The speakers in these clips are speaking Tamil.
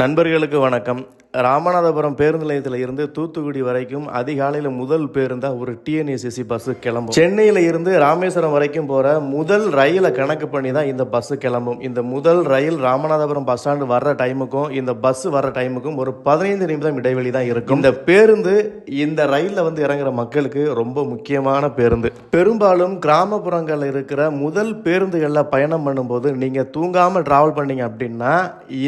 நண்பர்களுக்கு வணக்கம். ராமநாதபுரம் பேருந்து நிலையத்தில் இருந்து தூத்துக்குடி வரைக்கும் அதிகாலையில் முதல் பேருந்தாக ஒரு டிஎன்ஏசிசி பஸ்ஸு கிளம்பும். சென்னையில் இருந்து ராமேஸ்வரம் வரைக்கும் போகிற முதல் ரயிலை கணக்கு பண்ணி தான் இந்த பஸ்ஸு கிளம்பும். இந்த முதல் ரயில் ராமநாதபுரம் பஸ் ஸ்டாண்டு வர்ற டைமுக்கும் இந்த பஸ் வர்ற டைமுக்கும் ஒரு பதினைந்து நிமிடம் இடைவெளி தான் இருக்கும். இந்த பேருந்து இந்த ரயிலில் வந்து இறங்குற மக்களுக்கு ரொம்ப முக்கியமான பேருந்து. பெரும்பாலும் கிராமப்புறங்களில் இருக்கிற முதல் பேருந்துகளில் பயணம் பண்ணும்போது நீங்கள் தூங்காமல் ட்ராவல் பண்ணீங்க அப்படின்னா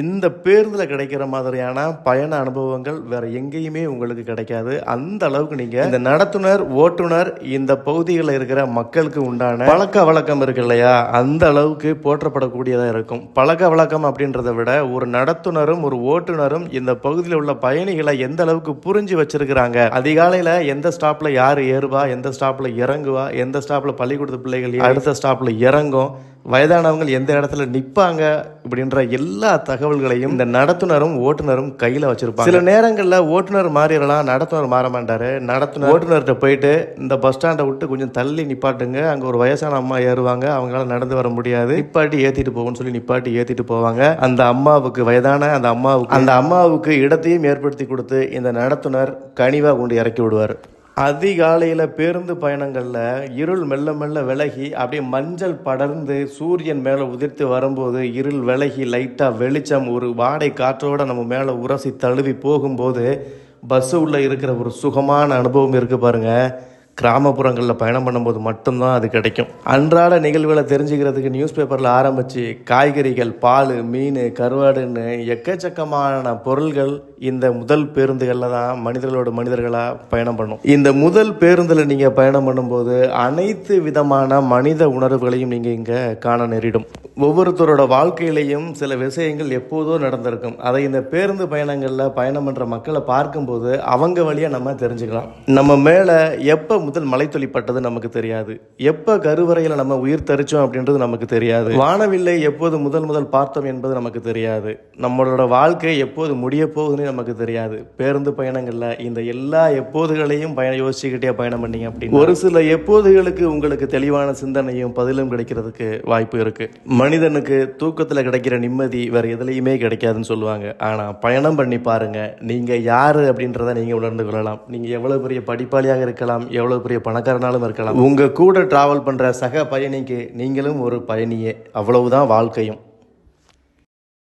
இந்த பேருந்தில் கிடைக்கிற மாதிரியான பயண அனுபவங்கள் வேற எங்கேயுமே உங்களுக்கு கிடைக்காது. அந்த அளவுக்கு நீங்கள் இந்த நடத்துனர் ஓட்டுநர் இந்த பகுதிகளில் இருக்கிற மக்களுக்கு உண்டான பழக்க வழக்கம் இருக்கு இல்லையா? அந்த அளவுக்கு போற்றப்படக்கூடியதாக இருக்கும். பழக்க வழக்கம் அப்படின்றத விட ஒரு நடத்துனரும் ஒரு ஓட்டுநரும் இந்த பகுதியில் உள்ள பயணிகளை எந்த அளவுக்கு புரிஞ்சு வச்சிருக்கிறாங்க? அதிகாலையில் எந்த ஸ்டாப்ல யார் ஏறுவா? எந்த ஸ்டாப்ல இறங்குவா? எந்த ஸ்டாப்ல பள்ளிக்கூடத்து பிள்ளைகள் அடுத்த ஸ்டாப்ல இறங்கும்? வயதானவங்க எந்த இடத்துல நிப்பாங்க? இப்படின்ற எல்லா தகவல்களையும் இந்த நடத்துனரும் ஓட்டுநரும் கையில வச்சிருப்பாங்க. சில நேரங்களில் ஓட்டுநர் மாறிடலாம் நடத்துனர் மாற மாட்டாரு நடத்துனர் ஓட்டுநர்கிட்ட போயிட்டு இந்த பஸ் ஸ்டாண்டை விட்டு கொஞ்சம் தள்ளி நிப்பாட்டுங்க. அங்கே ஒரு வயசான அம்மா ஏறுவாங்க. அவங்களால நடந்து வர முடியாது. நிப்பாட்டி ஏற்றிட்டு போகும்னு சொல்லி நிப்பாட்டி ஏற்றிட்டு போவாங்க. அந்த அம்மாவுக்கு வயதான அந்த அம்மாவுக்கு அந்த அம்மாவுக்கு இடத்தையும் ஏற்படுத்தி கொடுத்து இந்த நடத்துனர் கனிவாக கொண்டு இறக்கி விடுவார். அதிகாலையில் பேருந்து பயணங்களில் இருள் மெல்ல மெல்ல விலகி அப்படியே மஞ்சள் படர்ந்து சூரியன் மேலே உதிர்த்து வரும்போது இருள் விலகி லைட்டாக வெளிச்சம் ஒரு வாடை காற்றோடு நம்ம மேலே உரசி தழுவி போகும்போது பஸ்ஸு உள்ளே இருக்கிற ஒரு சுகமான அனுபவம் இருக்குது பாருங்கள் கிராமப்புறங்களில் பயணம் பண்ணும்போது மட்டும்தான் அது கிடைக்கும். அன்றாட நிகழ்வுகளை தெரிஞ்சுக்கிறதுக்கு நியூஸ் பேப்பரில் ஆரம்பித்து காய்கறிகள் பால் மீன் கருவாடுன்னு எக்கச்சக்கமான பொருள்கள் இந்த முதல் பேருந்துகளில் தான் மனிதர்களோட மனிதர்களாக பயணம் பண்ணும். இந்த முதல் பேருந்தில் நீங்கள் பயணம் பண்ணும்போது அனைத்து விதமான மனித உணர்வுகளையும் நீங்கள் இங்கே காண நேரிடும். ஒவ்வொருத்தரோட வாழ்க்கையிலையும் சில விஷயங்கள் எப்போதோ நடந்திருக்கும். அதை இந்த பேருந்து பயணங்களில் பயணம் பண்ணுற மக்களை பார்க்கும்போது அவங்க வழியாக நம்ம தெரிஞ்சுக்கலாம். நம்ம மேலே எப்போ முதல் மலைத்துளி பட்டது நமக்கு தெரியாது. எப்போ கருவறையில் நம்ம உயிர் தரிச்சோம் அப்படின்றது நமக்கு தெரியாது. வானவில்லை எப்போது முதல் முதல் பார்த்தோம் என்பது நமக்கு தெரியாது. நம்மளோட வாழ்க்கை எப்போது முடிய போகுதுன்னு நமக்கு தெரியாது. பேருந்து பயணங்களில் இந்த எல்லா எப்போதுகளையும் பயணம் யோசிச்சுக்கிட்டே பயணம் பண்ணீங்க அப்படின்னு ஒரு சில எப்போதுகளுக்கு உங்களுக்கு தெளிவான சிந்தனையும் பதிலும் கிடைக்கிறதுக்கு வாய்ப்பு இருக்கு. மனிதனுக்கு தூக்கத்தில் கிடைக்கிற நிம்மதி வேற எதுலையுமே கிடைக்காதுன்னு சொல்லுவாங்க. ஆனால் பயணம் பண்ணி பாருங்க. நீங்க யாரு அப்படின்றத நீங்க உணர்ந்து கொள்ளலாம். நீங்க எவ்வளவு பெரிய படிப்பாளியாக இருக்கலாம் எவ்வளவு பெரிய பணக்காரனாலும் இருக்கலாம். உங்க கூட டிராவல் பண்ற சக பயணிக்கு நீங்களும் ஒரு பயணியே. அவ்வளவுதான் வாழ்க்கையும்.